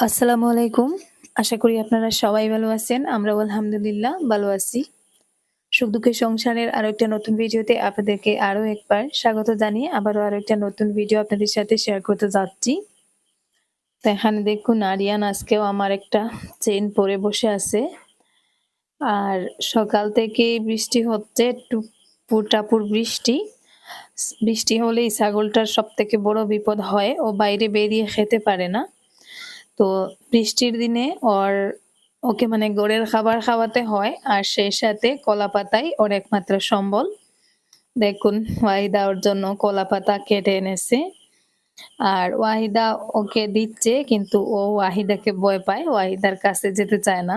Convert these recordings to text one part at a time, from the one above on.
আসসালামু আলাইকুম। আশা করি আপনারা সবাই ভালো আছেন। আমরাও আলহামদুলিল্লাহ ভালো আছি। সুখ-দুঃখের সংসারের আরও একটা নতুন ভিডিওতে আপনাদেরকে আরও একবার স্বাগত জানিয়ে আবারও আরও একটা নতুন ভিডিও আপনাদের সাথে শেয়ার করতে যাচ্ছি। তো এখানে দেখুন, আরিয়ান আজকেও আমার একটা চেন পরে বসে আছে। আর সকাল থেকে বৃষ্টি হচ্ছে টুপুর-টাপুর বৃষ্টি। বৃষ্টি হলেই ছাগলটার সব থেকে বড় বিপদ হয়। ও বাইরে বেরিয়ে খেতে পারে না। তো বৃষ্টির দিনে ওর, ওকে মানে গড়ের খাবার খাওয়াতে হয় আর সেই সাথে কলা পাতাই ওর একমাত্র সম্বল। দেখুন, ওয়াহিদা ওর জন্য কলা পাতা কেটে এনেছে। আর ওয়াহিদা ওকে দিচ্ছে, কিন্তু ও ওয়াহিদাকে ভয় পায়, ওয়াহিদার কাছে যেতে চায় না।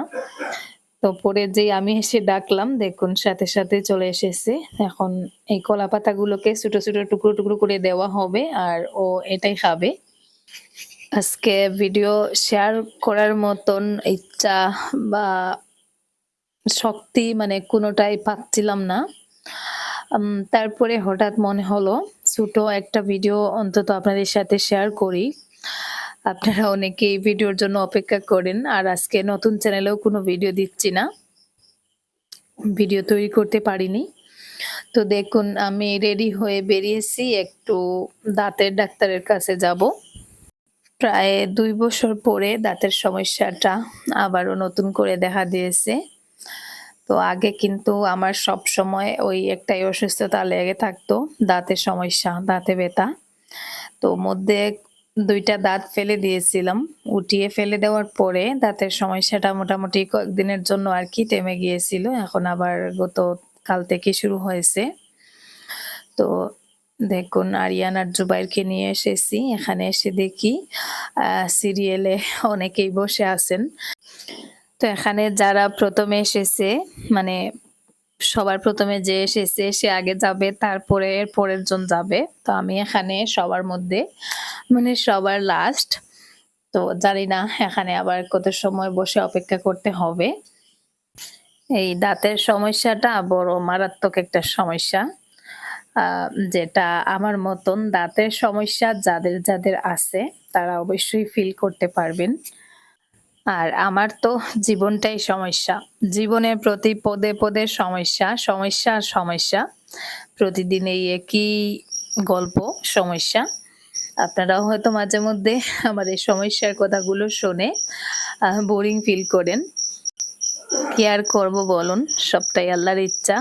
তো পরে যেই আমি এসে ডাকলাম, দেখুন, সাথে সাথে চলে এসেছে। এখন এই কলা পাতাগুলোকে ছোট ছোট টুকরো টুকরো করে দেওয়া হবে আর ও এটাই খাবে। আজকে ভিডিও শেয়ার করার মতন ইচ্ছা বা শক্তি মানে কোনোটাই পাচ্ছিলাম না। তারপরে হঠাৎ মনে হলো, ছোট একটা ভিডিও অন্তত আপনাদের সাথে শেয়ার করি। আপনারা অনেকে এই ভিডিওর জন্য অপেক্ষা করেন, আর আজকে নতুন চ্যানেলেও কোনো ভিডিও দিচ্ছি না। ভিডিও তৈরি করতে পারিনি। তো দেখুন, আমি রেডি হয়ে বেরিয়েছি, একটু দাঁতের ডাক্তারের কাছে যাব। প্রায় দুই বছর পরে দাঁতের সমস্যাটা আবারও নতুন করে দেখা দিয়েছে। তো আগে কিন্তু আমার সব সময় ওই একটাই অসুস্থতা লেগে থাকতো, দাঁতের সমস্যা, দাঁতে ব্যথা। তো মধ্যে দুইটা দাঁত ফেলে দিয়েছিলাম, উঠিয়ে ফেলে দেওয়ার পরে দাঁতের সমস্যাটা মোটামুটি কয়েকদিনের জন্য আর কি থেমে গিয়েছিল, এখন আবার গত কাল থেকে শুরু হয়েছে। তো দেখুন, আরিয়ান আর জুবাইরকে নিয়ে এসেছি। এখানে এসে দেখি সিরিয়ালে অনেকেই বসে আছেন। তো এখানে যারা প্রথমে এসেছে মানে সবার প্রথমে যে এসেছে, সে আগে যাবে, তারপরে পরের জন যাবে। তো আমি এখানে সবার মধ্যে মানে সবার লাস্ট তো জানি না এখানে আবার কত সময় বসে অপেক্ষা করতে হবে। এই দাঁতের সমস্যাটা বড় মারাত্মক একটা সমস্যা। যেটা আমার মতন দাঁতের সমস্যা যাদের যাদের আছে, তারা অবশ্যই ফিল করতে পারবেন। আর আমার তো জীবনটাই সমস্যা। জীবনের প্রতি পদে পদে সমস্যা সমস্যা সমস্যা। প্রতিদিন এই একই গল্প, সমস্যা। আপনারাও হয়তো মাঝে মধ্যে আমার এই সমস্যার কথাগুলো শুনে বোরিং ফিল করেন। কি আর করব বলুন? সবটাই আল্লাহর ইচ্ছা।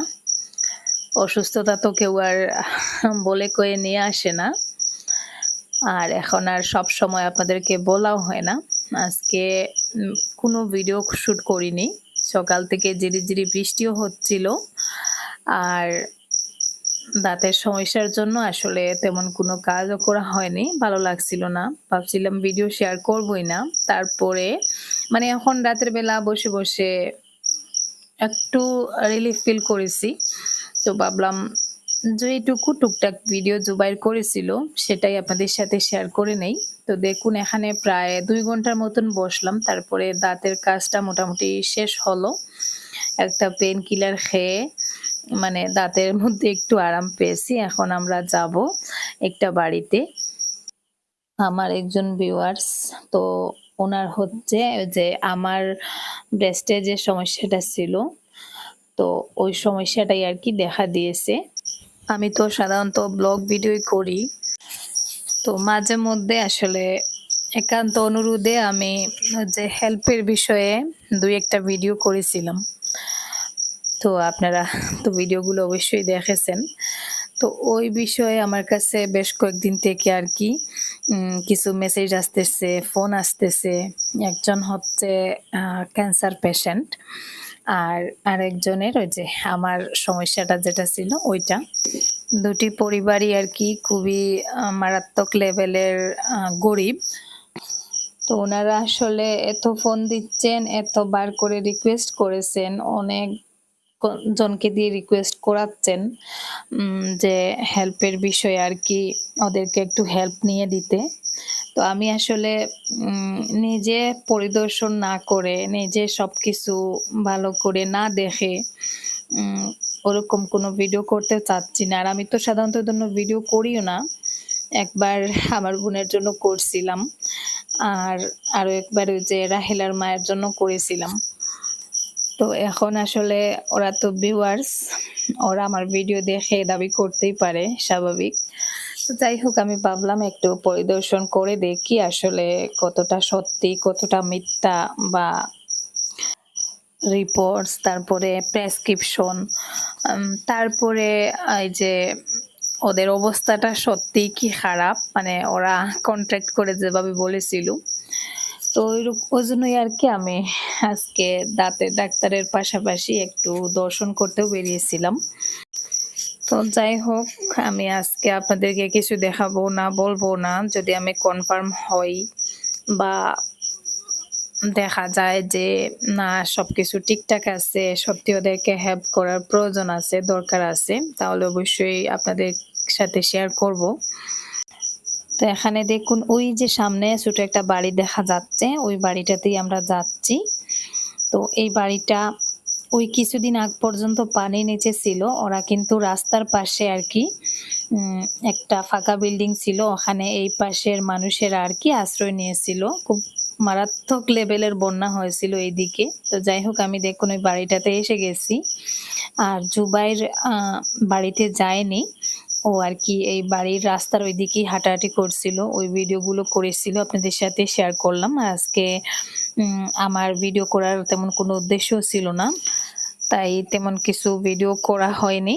অসুস্থতা তো কেউ আর বলে কয়ে নিয়ে আসে না। আর এখন আর সব সময় আপনাদেরকে বলাও হয় না। আজকে কোনো ভিডিও শ্যুট করিনি। সকাল থেকে জিরি জিরি বৃষ্টিও হচ্ছিল। আর দাঁতের সমস্যার জন্য আসলে তেমন কোনো কাজও করা হয়নি। ভালো লাগছিল না। ভাবছিলাম ভিডিও শেয়ার করবই না। তারপরে মানে এখন রাতের বেলা বসে বসে একটু রিলিফ ফিল করেছি। তো ভাবলাম যেটুকু টুকটাক ভিডিও জুবাইর করেছিল, সেটাই আপনাদের সাথে শেয়ার করে নেই। তো দেখুন, এখানে প্রায় দুই ঘণ্টার মতন বসলাম, তারপরে দাঁতের কাজটা মোটামুটি শেষ হলো। একটা পেন কিলার খেয়ে মানে দাঁতের মধ্যে একটু আরাম পেয়েছি, এখন আমরা যাব একটা বাড়িতে। আমার একজন ভিউয়ার্স তো ওনার হচ্ছে যে আমার ব্রেস্টে যে সমস্যাটা ছিল তো ওই সমস্যাটাই আর কি দেখা দিয়েছে। আমি তো সাধারণত ব্লগ ভিডিওই করি। তো মাঝে মধ্যে আসলে একান্ত অনুরোধে আমি যে হেল্পের বিষয়ে দুই একটা ভিডিও করেছিলাম। তো আপনারা তো ভিডিওগুলো অবশ্যই দেখেছেন। তো ওই বিষয়ে আমার কাছে বেশ কয়েকদিন থেকে আর কি কিছু মেসেজ আসতেছে ফোন আসতেছে। একজন হচ্ছে ক্যান্সার পেশেন্ট আর আরেকজনের ওই যে আমার সমস্যাটা যেটা ছিল ওইটা। দুটি পরিবারই আর কি খুবই মারাত্মক লেভেলের গরিব। তো ওনারা আসলে এত ফোন দিচ্ছেন, এত বার করে রিকোয়েস্ট করেছেন, অনেক জনকে দিয়ে রিকোয়েস্ট করাচ্ছেন যে হেল্পের বিষয়ে আর কি ওদেরকে একটু হেল্প নিয়ে দিতে। তো আমি আসলে নিজে পরিদর্শন না করে, নিজে সব কিছু ভালো করে না দেখে ওরকম কোনো ভিডিও করতে চাচ্ছি না। আর আমি তো সাধারণত জন্য ভিডিও করিও না। একবার আমার বোনের জন্য করছিলাম। আর আরও একবার ওই যে রাহেলার মায়ের জন্য করেছিলাম। তো এখন আসলে ওরা তো ভিউয়ার্স ওরা আমার ভিডিও দেখে দাবি করতেই পারে, স্বাভাবিক। তো যাই হোক, আমি ভাবলাম একটু পরিদর্শন করে দেখি আসলে কতটা সত্যি, কতটা মিথ্যা বা রিপোর্টস তারপরে প্রেসক্রিপশন তারপরে এই যে ওদের অবস্থাটা সত্যিই কি খারাপ? মানে ওরা কন্ট্রাক্ট করে যেভাবে বলেছিল। তো ওই জন্যই আর কি আমি আজকে দাঁতের ডাক্তারের পাশাপাশি একটু দর্শন করতেও বেরিয়েছিলাম। তো যাই হোক, আমি আজকে আপনাদেরকে কিছু দেখাবো না, বলব না। যদি আমি কনফার্ম হই বা দেখা যায় যে, না, সবকিছু ঠিকঠাক আছে, সত্যি ওদেরকে হেল্প করার প্রয়োজন আছে, দরকার আছে, তাহলে অবশ্যই আপনাদের সাথে শেয়ার করব। তো এখানে দেখুন, ওই যে সামনে ছোট একটা বাড়ি দেখা যাচ্ছে, ওই বাড়িটাতেই আমরা যাচ্ছি। তো এই বাড়িটা ওই কিছুদিন আগ পর্যন্ত পানি নিচে ছিল। ওরা কিন্তু রাস্তার পাশে আর কি একটা ফাঁকা বিল্ডিং ছিল। ওখানে এই পাশের মানুষেরা আর কি আশ্রয় নিয়েছিল। খুব মারাত্মক লেভেলের বন্যা হয়েছিল এইদিকে। তো যাই হোক, আমি দেখুন ওই বাড়িটাতে এসে গেছি। আর জুবাইর বাড়িতে যায়নি। ও আর কি এই বাড়ির রাস্তার ওই দিকেই হাঁটাহাঁটি করছিল। ওই ভিডিওগুলো করেছিল। আপনাদের সাথে শেয়ার করলাম। আজকে আমার ভিডিও করার তেমন কোনো উদ্দেশ্য ছিল না। তাই তেমন কিছু ভিডিও করা হয়নি।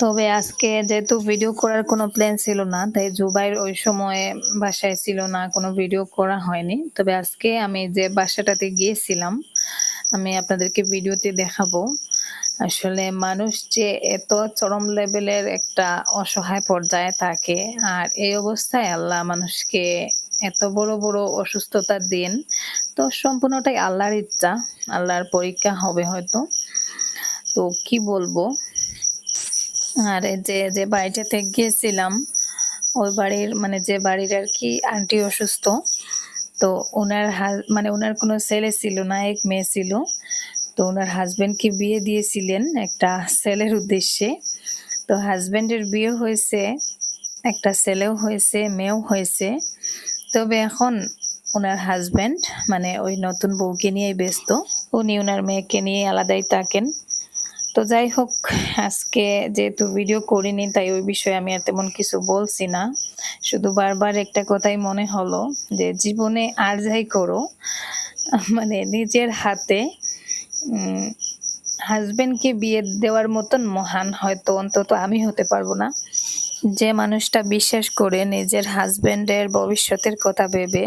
তবে আজকে যেহেতু ভিডিও করার কোনো প্ল্যান ছিল না, তাই জুবাইর ওই সময় বাসায় ছিল না, কোনো ভিডিও করা হয়নি। তবে আজকে আমি যে বাসাটাতে গিয়েছিলাম, আমি আপনাদেরকে ভিডিওতে দেখাবো। আসলে মানুষ যে এত চরম লেভেলের একটা অসহায় পর্যায়ে থাকে, আর এই অবস্থায় আল্লাহ মানুষকে এত বড় বড় অসুস্থতার দিন তো সম্পূর্ণটাই আল্লাহর ইচ্ছা। আল্লাহর পরীক্ষা হবে হয়তো। তো কি বলব? আর যে যে বাড়িটাতে গিয়েছিলাম, ওই বাড়ির মানে যে বাড়ির আর কি আন্টি অসুস্থ, তো ওনার মানে ওনার কোনো ছেলে ছিল না, এক মেয়ে ছিল। তো ওনার হাজব্যান্ডকে বিয়ে দিয়েছিলেন একটা ছেলের উদ্দেশ্যে। তো হাজব্যান্ডের বিয়ে হয়েছে, একটা ছেলেও হয়েছে, মেয়েও হয়েছে। তবে এখন ওনার হাজব্যান্ড মানে ওই নতুন বউকে নিয়েই ব্যস্ত। উনি ওনার মেয়েকে নিয়ে আলাদাই থাকেন। তো যাই হোক, আজকে যেহেতু ভিডিও করিনি, তাই ওই বিষয়ে আমি আর তেমন কিছু বলছি না। শুধু বারবার একটা কথাই মনে হলো যে, জীবনে আর যাই করো মানে নিজের হাতে হাজব্যান্ডকে বিয়ে দেওয়ার মতন মহান হয়তো অন্তত আমি হতে পারব না। যে মানুষটা বিশ্বাস করে নিজের হাজব্যান্ডের ভবিষ্যতের কথা ভেবে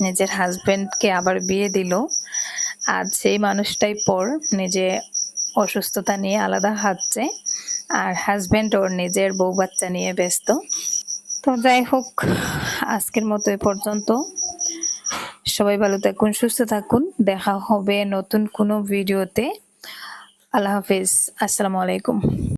নিজের হাজবেন্ডকে আবার বিয়ে দিল। আর সেই মানুষটাই পর নিজে অসুস্থতা নিয়ে আলাদা হাঁটছে, আর হাজব্যান্ড ওর নিজের বউ বাচ্চা নিয়ে ব্যস্ত। তো যাই হোক, আজকের মতো এ পর্যন্ত। সবাই ভালো থাকুন, সুস্থ থাকুন। দেখা হবে নতুন কোনো ভিডিওতে। আল্লাহ হাফিজ। আসসালামু আলাইকুম।